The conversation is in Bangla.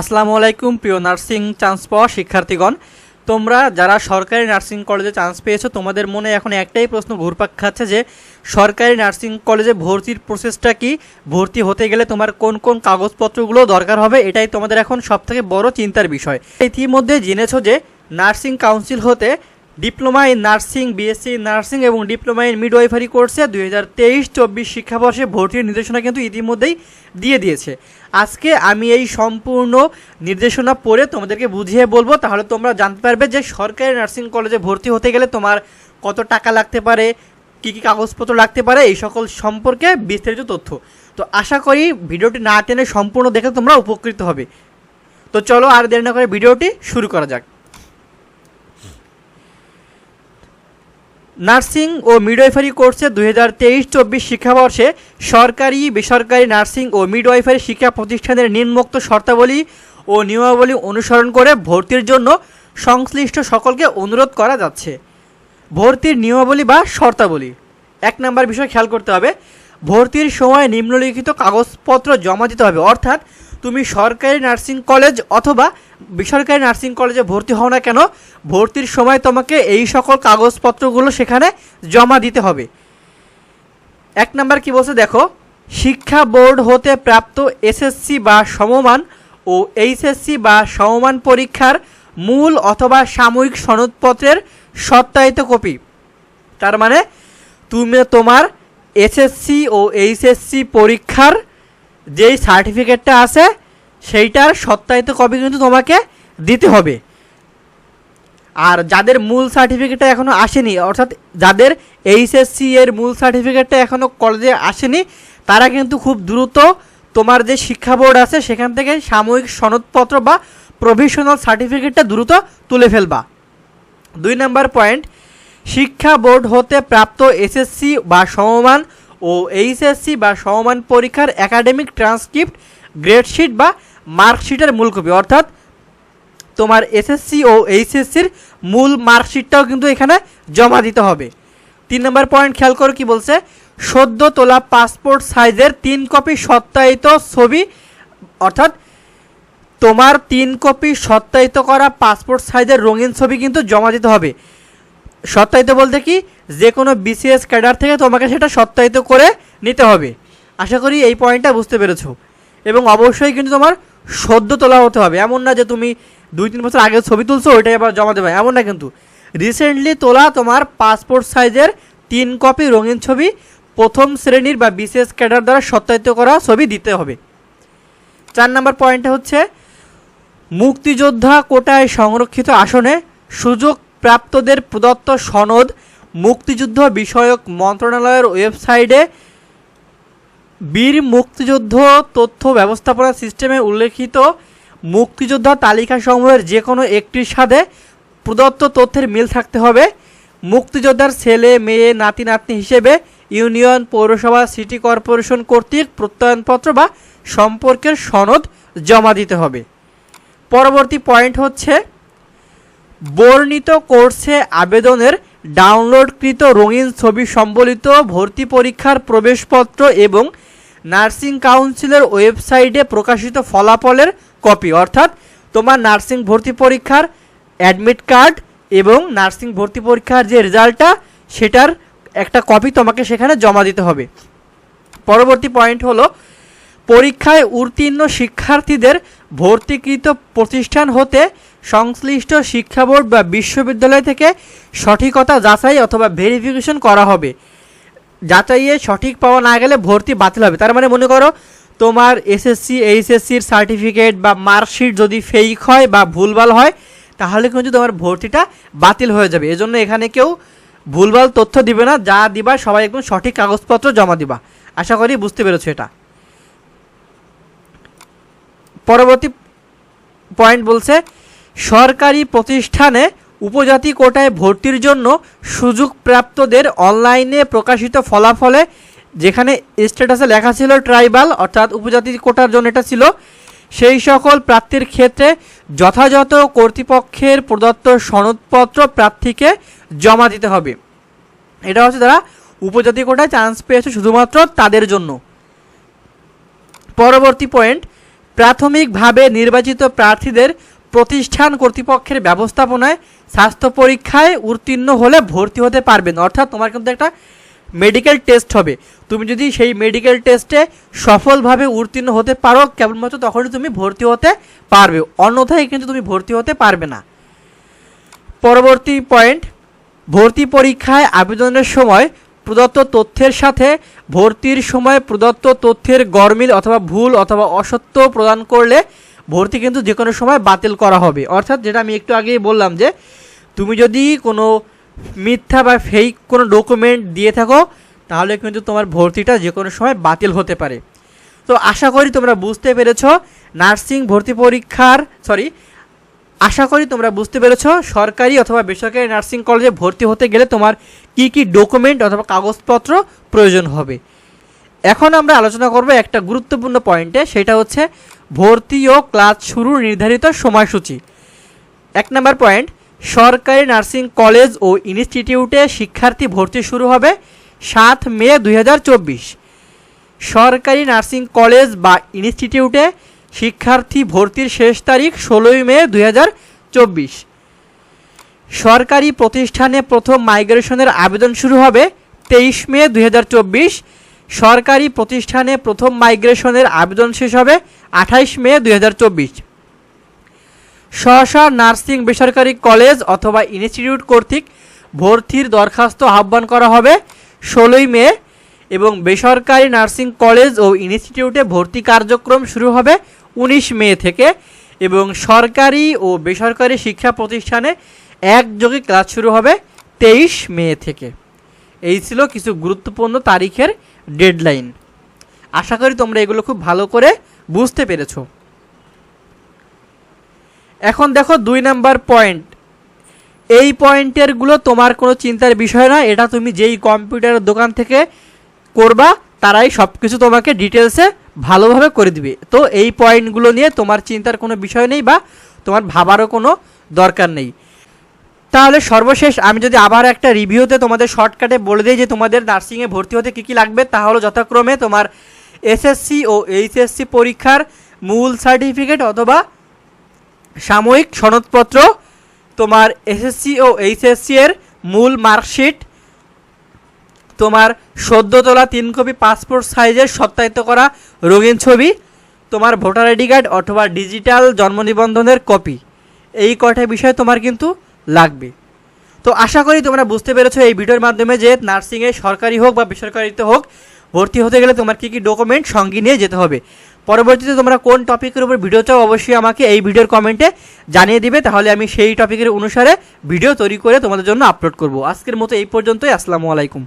আসসালামু আলাইকুম, প্রিয় নার্সিং চান্স পাওয়া শিক্ষার্থীগণ। তোমরা যারা সরকারি নার্সিং কলেজে চান্স পেয়েছ, তোমাদের মনে এখন একটাই প্রশ্ন ঘুরপাক খাচ্ছে যে, সরকারি নার্সিং কলেজে ভর্তির প্রসেসটা কি? ভর্তি হতে গেলে তোমার কোন কোন কাগজপত্রগুলো দরকার হবে? এটাই তোমাদের এখন সবথেকে বড় চিন্তার বিষয়। ইতিমধ্যে জেনেছো যে, নার্সিং কাউন্সিল হতে diploma in nursing BSc nursing এবং ডিপ্লোমা ইন মিডওয়াইফারি কোর্সে দুই হাজার তেইশ, চব্বিশ শিক্ষাবর্ষে ভর্তির নির্দেশনা কিন্তু ইতিমধ্যেই দিয়ে দিয়েছে। আজকে আমি এই সম্পূর্ণ নির্দেশনা পড়ে তোমাদেরকে বুঝিয়ে বলব, তাহলে তোমরা জানতে পারবে যে সরকারি নার্সিং কলেজে ভর্তি হতে গেলে তোমার কত টাকা লাগতে পারে, কী কী কাগজপত্র লাগতে পারে, এই সকল সম্পর্কে বিস্তারিত তথ্য। তো আশা করি ভিডিওটি না টেনে সম্পূর্ণ দেখে তোমরা উপকৃত হবে। তো চলো আর দেরি না করে ভিডিওটি শুরু করা যাক। নার্সিং ও মিডওয়াইফারি কোর্সে দুই হাজার তেইশ চব্বিশ শিক্ষাবর্ষে সরকারি, বেসরকারি নার্সিং ও মিডওয়াইফারি শিক্ষা প্রতিষ্ঠানের নিম্নোক্ত শর্তাবলী ও নিয়মাবলী অনুসরণ করে ভর্তির জন্য সংশ্লিষ্ট সকলকে অনুরোধ করা যাচ্ছে। ভর্তির নিয়মাবলী বা শর্তাবলী। এক নাম্বার বিষয় খেয়াল করতে হবে। ভর্তির সময় নিম্নলিখিত কাগজপত্র জমা দিতে হবে। অর্থাৎ তুমি সরকারি নার্সিং কলেজ অথবা বেসরকারি নার্সিং কলেজে ভর্তি হও না কেন, ভর্তির সময় তোমাকে এই সকল কাগজপত্রগুলো সেখানে জমা দিতে হবে। এক নাম্বার কি বলছে দেখো, শিক্ষা বোর্ড হতে প্রাপ্ত এসএসসি বা সমমান ও এইচএসসি বা সমমান পরীক্ষার মূল অথবা সাময়িক সনদপত্রের সত্যায়িত কপি। তার মানে তুমি তোমার এসএসসি ও এইচএসসি পরীক্ষার যেই সার্টিফিকেটটা আছে, সেইটার সত্যায়িত কপি কিন্তু তোমাকে দিতে হবে। আর যাদের মূল সার্টিফিকেটটা এখনও আসেনি, অর্থাৎ যাদের এইচএসসি এর মূল সার্টিফিকেটটা এখনও কলেজে আসেনি, তারা কিন্তু খুব দ্রুত তোমার যে শিক্ষা বোর্ড আছে, সেখান থেকে সাময়িক সনদপত্র বা প্রভিশনাল সার্টিফিকেটটা দ্রুত তুলে ফেলবা। দুই নম্বর পয়েন্ট শিক্ষা বোর্ড হতে প্রাপ্ত এসএসসি বা সমমান ও এইচএসসি বা সমমান পরীক্ষার একাডেমিক ট্রান্সক্রিপ্ট, গ্রেডশিট বা মার্কশিটের মূল কপি। অর্থাৎ তোমার এসএসসি ও এইচএসসির মূল মার্কশিটটাও কিন্তু এখানে জমা দিতে হবে। তিন নম্বর পয়েন্ট খেয়াল করো কি বলছে? সদ্য তোলা পাসপোর্ট সাইজের তিন কপি সত্যায়িত ছবি, অর্থাৎ তোমার তিন কপি সত্যায়িত করা পাসপোর্ট সাইজের রঙিন ছবি কিন্তু জমা দিতে হবে। সত্যায়িত বলতে কি, যে কোনো বিসিএস ক্যাডার থেকে তোমাকে সেটা সত্যায়িত করে নিতে হবে। আশা করি এই পয়েন্টটা বুঝতে পেরেছ। এবং অবশ্যই কিন্তু তোমার সদ্য তোলা হতে হবে। এমন না যে তুমি দুই তিন বছর আগে ছবি তুলছো, ওইটাই আবার জমা দেবে। এমন না কিন্তু। রিসেন্টলি তোলা তোমার পাসপোর্ট সাইজের তিন কপি রঙিন ছবি প্রথম শ্রেণির বা বিসিএস ক্যাডার দ্বারা সত্যায়িত করা ছবি দিতে হবে। চার নম্বর পয়েন্টটা হচ্ছে, মুক্তিযোদ্ধা কোটায় সংরক্ষিত আসনে সুযোগ প্রাপ্তদের প্রদত্ত সনদ মুক্তিযুদ্ধ বিষয়ক মন্ত্রণালয়ের ওয়েবসাইটে বীর মুক্তিযুদ্ধ তথ্য ব্যবস্থাপনা সিস্টেমে উল্লেখিত মুক্তিযোদ্ধা তালিকা সমূহের যে কোনো একটির সাথে প্রদত্ত তথ্যের মিল থাকতে হবে। মুক্তিযোদ্ধার ছেলে, মেয়ে, নাতি, নাতনি হিসেবে ইউনিয়ন, পৌরসভা, সিটি কর্পোরেশন কর্তৃক প্রত্যয়নপত্র বা সম্পর্কের সনদ জমা দিতে হবে। পরবর্তী পয়েন্ট হচ্ছে বর্ণিত কোর্সে আবেদনের ডাউনলোডকৃত রঙিন ছবি সম্বলিত ভর্তি পরীক্ষার প্রবেশপত্র এবং নার্সিং কাউন্সিলের ওয়েবসাইটে প্রকাশিত ফলাফলের কপি, অর্থাৎ তোমার নার্সিং ভর্তি পরীক্ষার অ্যাডমিট কার্ড এবং নার্সিং ভর্তি পরীক্ষার যে রেজাল্টটা, সেটার একটা কপি তোমাকে সেখানে জমা দিতে হবে। পরবর্তী পয়েন্ট হলো, পরীক্ষায় উত্তীর্ণ শিক্ষার্থীদের ভর্তিকৃত প্রতিষ্ঠান হতে সংশ্লিষ্ট শিক্ষা বোর্ড বা বিশ্ববিদ্যালয় থেকে সঠিকতা যাচাই অথবা ভেরিফিকেশন করা হবে। যাচাইয়ে সঠিক পাওয়া না গেলে ভর্তি বাতিল হবে। তার মানে মনে করো, তোমার এসএসসি এইচএসসির সার্টিফিকেট বা মার্কশিট যদি ফেক হয় বা ভুলভাল হয়, তাহলে কিন্তু তোমার ভর্তিটা বাতিল হয়ে যাবে। এজন্য এখানে কেউ ভুলভাল তথ্য দিবে না, যা দিবা সবাই একদম সঠিক কাগজপত্র জমা দিবা। আশা করি বুঝতে পেরেছ এটা। পরবর্তী পয়েন্ট বলছে সরকারি প্রতিষ্ঠানে উপজাতি কোটায় ভর্তির জন্য সুযোগ প্রাপ্তদের অনলাইনে প্রকাশিত ফলাফলে যেখানে স্ট্যাটাসে লেখা ছিল ট্রাইবাল, অর্থাৎ উপজাতি কোটার জন্য এটা ছিল, সেই সকল প্রার্থীর ক্ষেত্রে যথাযথ কর্তৃপক্ষের প্রদত্ত সনদপত্র প্রার্থীকে জমা দিতে হবে। এটা হচ্ছে তারা উপজাতি কোটায় চান্স পেয়েছে শুধুমাত্র তাদের জন্য। পরবর্তী পয়েন্ট প্রাথমিকভাবে নির্বাচিত প্রার্থীদের প্রতিষ্ঠান কর্তৃপক্ষের ব্যবস্থাপনায় স্বাস্থ্য পরীক্ষায় উত্তীর্ণ হলে ভর্তি হতে পারবেন। অর্থাৎ তোমার কিন্তু একটা মেডিকেল টেস্ট হবে। তুমি যদি সেই মেডিকেল টেস্টে সফলভাবে উত্তীর্ণ হতে পারো কেবলমাত্র তখনই তুমি ভর্তি হতে পারবে। অন্যথায় কিন্তু তুমি ভর্তি হতে পারবে না। পরবর্তী পয়েন্ট ভর্তি পরীক্ষায় আবেদনের সময় প্রদত্ত তথ্যের সাথে ভর্তির সময় প্রদত্ত তথ্যের গরমিল অথবা ভুল অথবা অসত্য প্রদান করলে ভর্তি কিন্তু যে কোনো সময় বাতিল করা হবে। অর্থাৎ যেটা আমি একটু আগেই বললাম যে, তুমি যদি কোনো মিথ্যা বা ফেক কোনো ডকুমেন্ট দিয়ে থাকো, তাহলে কিন্তু তোমার ভর্তিটা যে কোনো সময় বাতিল হতে পারে। তো আশা করি তোমরা বুঝতে পেরেছ, নার্সিং ভর্তি পরীক্ষার সরি আশা করি তোমরা বুঝতে পেরেছ, সরকারি অথবা বেসরকারি নার্সিং কলেজে ভর্তি হতে গেলে তোমার কি কি ডকুমেন্ট অথবা কাগজপত্র প্রয়োজন হবে। এখন আমরা আলোচনা করব একটা গুরুত্বপূর্ণ পয়েন্টে সেটা হচ্ছে ভর্তি ও ক্লাস শুরুর নির্ধারিত সময়সূচি। এক নম্বর পয়েন্ট, সরকারি নার্সিং কলেজ ও ইনস্টিটিউটে শিক্ষার্থী ভর্তি শুরু হবে সাত মে দুই হাজার চব্বিশ। সরকারি নার্সিং কলেজ বা ইনস্টিটিউটে শিক্ষার্থী ভর্তির শেষ তারিখ ষোলোই মে দুই হাজার চব্বিশ। সরকারি প্রতিষ্ঠানে প্রথম মাইগ্রেশনের আবেদন শুরু হবে তেইশ মে দুই হাজার চব্বিশ। সরকারি প্রতিষ্ঠানে প্রথম মাইগ্রেশনের আবেদন শেষ হবে আঠাইশ মে দুই সহসা নার্সিং বেসরকারি কলেজ অথবা ইনস্টিটিউট কর্তৃক ভর্তির দরখাস্ত আহ্বান করা হবে ষোলোই মে এবং বেসরকারি নার্সিং কলেজ ও ইনস্টিটিউটে ভর্তি কার্যক্রম শুরু হবে উনিশ মে থেকে এবং সরকারি ও বেসরকারি শিক্ষা প্রতিষ্ঠানে একযোগে ক্লাস শুরু হবে তেইশ মে থেকে। এই ছিল কিছু গুরুত্বপূর্ণ তারিখের ডেডলাইন। আশা করি তোমরা এগুলো খুব ভালো করে বুঝতে পেরেছ। এখন দেখো দুই নাম্বার পয়েন্ট। এই পয়েন্টেরগুলো তোমার কোনো চিন্তার বিষয় না এটা তুমি যেই কম্পিউটারের দোকান থেকে করবা, তারাই সব কিছু তোমাকে ডিটেলসে ভালোভাবে করে দিবে। তো এই পয়েন্টগুলো নিয়ে তোমার চিন্তার কোনো বিষয় নেই বা তোমার ভাবারও কোনো দরকার নেই। তাহলে সর্বশেষ আমি যদি আবার একটা রিভিউতে তোমাদের শর্টকাটে বলে দিই যে তোমাদের নার্সিংয়ে ভর্তি হতে কী কী লাগবে, তাহলে যথাক্রমে তোমার এসএসসি ও এইচএসসি পরীক্ষার মূল সার্টিফিকেট অথবা সাময়িক সনদপত্র, তোমার এসএসসি ও এইচএসসি এর মূল মার্কশিট, তোমার সদ্য তোলা তিন কপি পাসপোর্ট সাইজের সত্যায়িত করা রঙিন ছবি, তোমার ভোটার আইডি কার্ড অথবা ডিজিটাল জন্ম নিবন্ধনের কপি। এই কটা বিষয় তোমার কিন্তু লাগবে। তো আশা করি তোমরা বুঝতে পেরেছ এই ভিডিওর মাধ্যমে যে নার্সিংয়ে সরকারি হোক বা বেসরকারিতে হোক ভর্তি হতে গেলে তোমার কী কী ডকুমেন্ট সঙ্গে নিয়ে যেতে হবে। পরবর্তীতে তোমরা কোন টপিকের উপর ভিডিও চাও অবশ্যই আমাকে এই ভিডিওর কমেন্টে জানিয়ে দিবে, তাহলে আমি সেই টপিকের অনুসারে ভিডিও তৈরি করে তোমাদের জন্য আপলোড করব। আজকের মতো এই পর্যন্তই, আসসালামু আলাইকুম।